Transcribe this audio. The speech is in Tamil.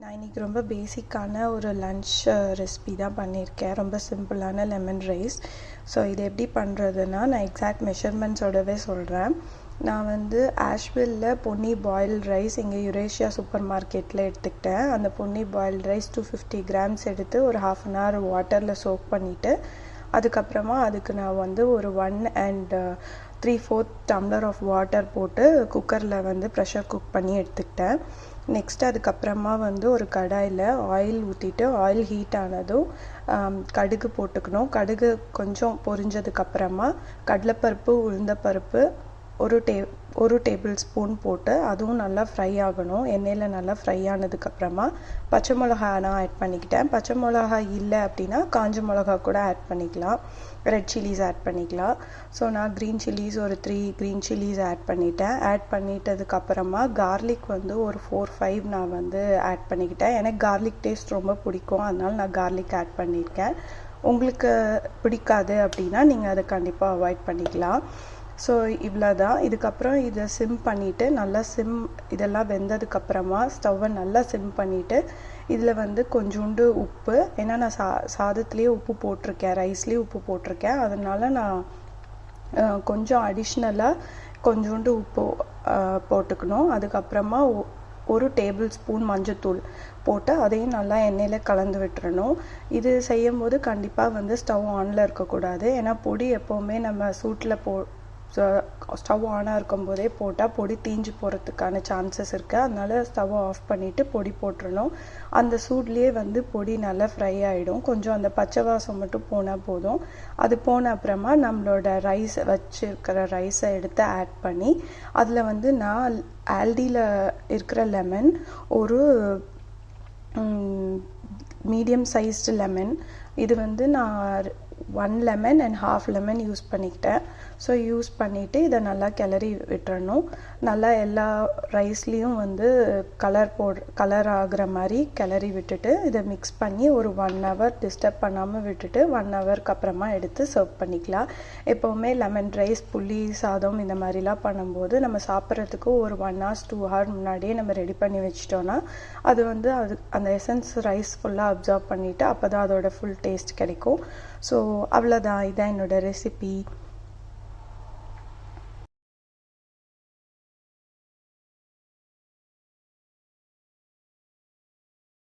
நான் இன்றைக்கி ரொம்ப பேசிக்கான ஒரு லன்ச் ரெசிபி தான் பண்ணியிருக்கேன். ரொம்ப சிம்பிளான லெமன் ரைஸ் ஸோ இது எப்படி பண்ணுறதுன்னா நான் எக்ஸாக்ட் மெஷர்மெண்ட்ஸோடவே சொல்கிறேன் நான் வந்து ஆஷ்வில்ல பொன்னி பாயில் ரைஸ் இங்கே யுரேஷியா சூப்பர் மார்க்கெட்டில் எடுத்துக்கிட்டேன். அந்த Ponni boil rice two fifty grams எடுத்து ஒரு ஹாஃப் அன் ஹவர் வாட்டரில் சோக் பண்ணிவிட்டு அதுக்கப்புறமா அதுக்கு நான் வந்து ஒரு one and three fourth tumbler of water போட்டு குக்கரில் வந்து ப்ரெஷர் குக் பண்ணி எடுத்துக்கிட்டேன். நெக்ஸ்ட் அதுக்கப்புறமா வந்து ஒரு கடாயில் ஆயில் ஊற்றிட்டு ஆயில் ஹீட் ஆனதும் um, கடுகு போட்டுக்கணும். கடுகு கொஞ்சம் பொரிஞ்சதுக்கப்புறமா கடலைப்பருப்பு உளுந்தப்பருப்பு ஒரு டே ஒரு டேபிள் ஸ்பூன் போட்டு அதுவும் நல்லா ஃப்ரை ஆகணும். எண்ணெயில் நல்லா ஃப்ரை ஆனதுக்கப்புறமா பச்சை மிளகா நான் ஆட் பண்ணிக்கிட்டேன். பச்சை மிளகா இல்லை அப்படின்னா காஞ்ச மிளகா கூட ஆட் பண்ணிக்கலாம். ரெட் சில்லிஸ் ஆட் பண்ணிக்கலாம். ஸோ நான் க்ரீன் சில்லிஸ் ஒரு த்ரீ க்ரீன் சில்லிஸ் ஆட் பண்ணிட்டேன். ஆட் பண்ணிட்டதுக்கப்புறமா கார்லிக் வந்து ஒரு ஃபோர் ஃபைவ் நான் வந்து ஆட் பண்ணிக்கிட்டேன். எனக்கு கார்லிக் டேஸ்ட் ரொம்ப பிடிக்கும். அதனால் நான் கார்லிக் ஆட் பண்ணியிருக்கேன். உங்களுக்கு பிடிக்காது அப்படின்னா நீங்கள் அதை கண்டிப்பாக அவாய்ட் பண்ணிக்கலாம். ஸோ இவ்வளோ தான் இதுக்கப்புறம் இதை சிம் பண்ணிவிட்டு நல்லா சிம் இதெல்லாம் வெந்ததுக்கப்புறமா ஸ்டவ்வை நல்லா சிம் பண்ணிவிட்டு இதில் வந்து கொஞ்சோண்டு உப்பு. ஏன்னா நான் சா சாதத்துலேயே உப்பு போட்டிருக்கேன் ரைஸ்லேயும் உப்பு போட்டிருக்கேன். அதனால் நான் கொஞ்சம் அடிஷ்னலாக கொஞ்சோண்டு உப்பு போட்டுக்கணும். அதுக்கப்புறமா ஒரு டேபிள் ஸ்பூன் மஞ்சத்தூள் போட்டு அதையும் நல்லா எண்ணெயில் கலந்து விட்டுறணும். இது செய்யும்போது கண்டிப்பாக வந்து ஸ்டவ் ஆனில் இருக்கக்கூடாது. ஏன்னா பொடி எப்போவுமே நம்ம சூட்டில் போ ஸ்டவ் ஆனாக இருக்கும்போதே போட்டால் பொடி தீஞ்சு போகிறதுக்கான சான்சஸ் இருக்குது அதனால் ஸ்டவ்வை ஆஃப் பண்ணிவிட்டு பொடி போட்டுடணும் அந்த சூட்லேயே வந்து பொடி நல்லா ஃப்ரை ஆகிடும் கொஞ்சம் அந்த பச்சை வாசம் மட்டும் போனால் போதும். அது போன அப்புறமா நம்மளோட ரைஸ் வச்சுருக்கிற ரைஸை எடுத்து ஆட் பண்ணி அதில் வந்து நான் ஆல்டியில் இருக்கிற லெமன் ஒரு மீடியம் சைஸ்டு லெமன் இது வந்து நான் one lemon and half lemon use பண்ணிக்கிட்டேன். ஸோ யூஸ் பண்ணிவிட்டு இதை நல்லா கிளறி விட்டுறணும். நல்லா எல்லா ரைஸ்லேயும் வந்து கலர் போடு கலர் ஆகிற மாதிரி கிளறி விட்டுட்டு இதை மிக்ஸ் பண்ணி ஒரு ஒன் ஹவர் டிஸ்டர்ப் பண்ணாமல் விட்டுட்டு ஒன் ஹவருக்கு அப்புறமா எடுத்து சர்வ் பண்ணிக்கலாம். எப்போவுமே லெமன் ரைஸ் புளி சாதம் இந்த மாதிரிலாம் பண்ணும்போது நம்ம சாப்பிட்றதுக்கு ஒரு ஒன் ஹவர்ஸ் டூ ஹவர் முன்னாடியே நம்ம ரெடி பண்ணி வச்சிட்டோன்னா அது வந்து அது அந்த எசன்ஸ் ரைஸ் ஃபுல்லாக அப்சர்வ் பண்ணிவிட்டு அப்போ தான் அதோட ஃபுல் டேஸ்ட் கிடைக்கும். ஸோ அவ்வளோதான் இதான் என்னோடய ரெசிபி